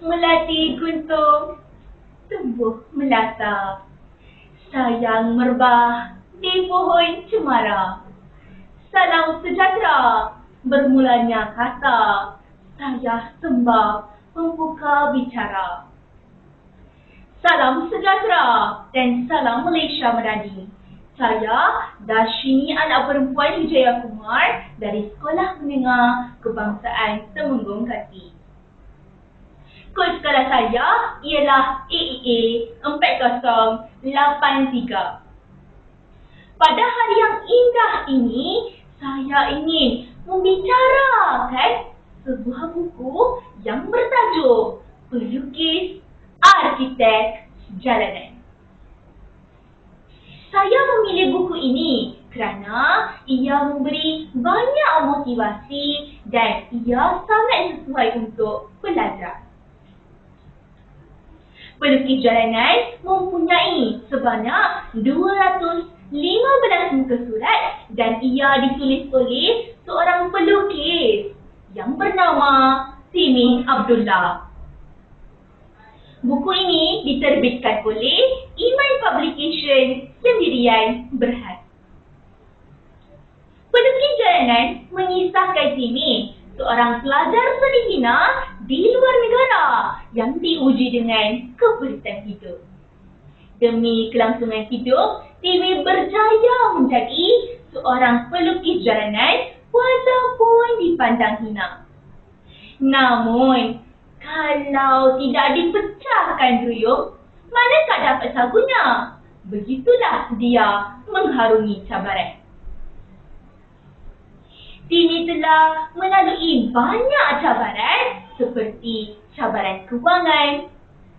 melati guntung, tumbuh melata. Sayang merbah di pohon cemara. Salam sejahtera bermulanya kata. Saya sembah membuka bicara. Salam sejahtera dan salam Malaysia Madani. Saya Dashini anak perempuan Hijaya Kumar dari Sekolah Menengah Kebangsaan Temenggung Kati. Kod sekolah saya ialah AEA 4083. Pada hari yang indah ini, saya ingin membicarakan sebuah buku yang bertajuk Pelukis arkitek jalanan. Saya memilih buku ini kerana ia memberi banyak motivasi dan ia sangat sesuai untuk pelajar. Pelukis jalanan mempunyai sebanyak 215 muka surat dan ia ditulis oleh seorang pelukis yang bernama Timi Abdullah. Buku ini diterbitkan oleh Iman Publication Sendirian Berhad. Pelukis jalanan mengisahkan Timi, seorang pelajar seni di luar negara yang diuji dengan keperitan hidup. Demi kelangsungan hidup, Timi berjaya menjadi seorang pelukis jalanan walaupun dipandang hina. Namun, kalau tidak dipecahkan duyung, manakah dapat sagunya? Begitulah dia mengharungi cabaran. Tini telah melalui banyak cabaran seperti cabaran kewangan,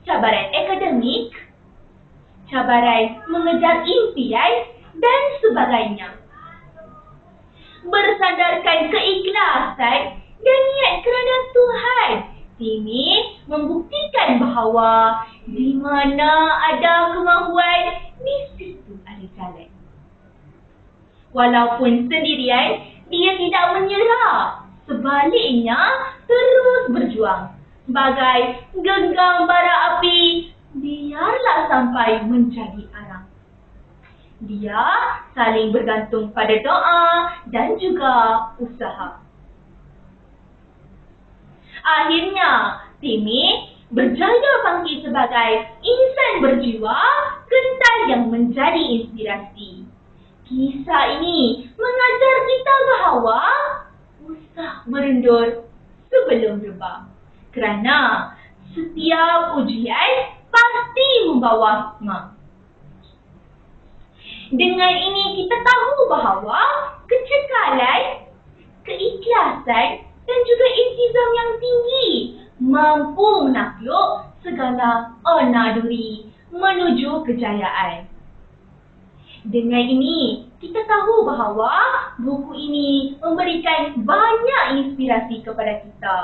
cabaran akademik, cabaran mengejar impian dan sebagainya. Bersandarkan keikhlasan dan niat kerana Tuhan Timi membuktikan bahawa di mana ada kemahuan, di situ ada jalan. Walaupun sendirian, dia tidak menyerah. Sebaliknya, terus berjuang. Bagai genggam bara api, biarlah sampai menjadi arang. Dia saling bergantung pada doa dan juga usaha. Akhirnya, Timi berjaya bangkit sebagai insan berjiwa kental yang menjadi inspirasi. Kisah ini mengajar kita bahawa usah merendur sebelum rebah. Kerana setiap ujian pasti membawa hikmah. Dengan ini kita tahu bahawa kecekalan, keikhlasan dan juga intizam yang tinggi mampu menakluk segala ona duri menuju kejayaan. Dengan ini, kita tahu bahawa buku ini memberikan banyak inspirasi kepada kita.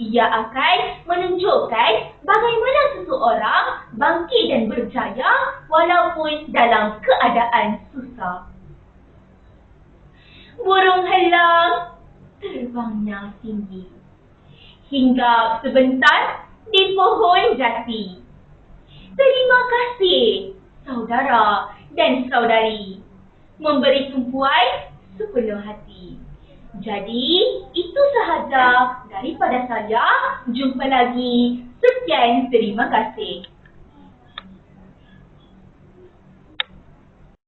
Ia akan menunjukkan bagaimana seseorang bangkit dan berjaya walaupun dalam keadaan susah. Burung helang terbangnya tinggi. Hingga sebentar di pohon jati. Terima kasih saudara dan saudari memberi tumpuan sepenuh hati. Jadi, itu sahaja daripada saya. Jumpa lagi. Sekian, terima kasih.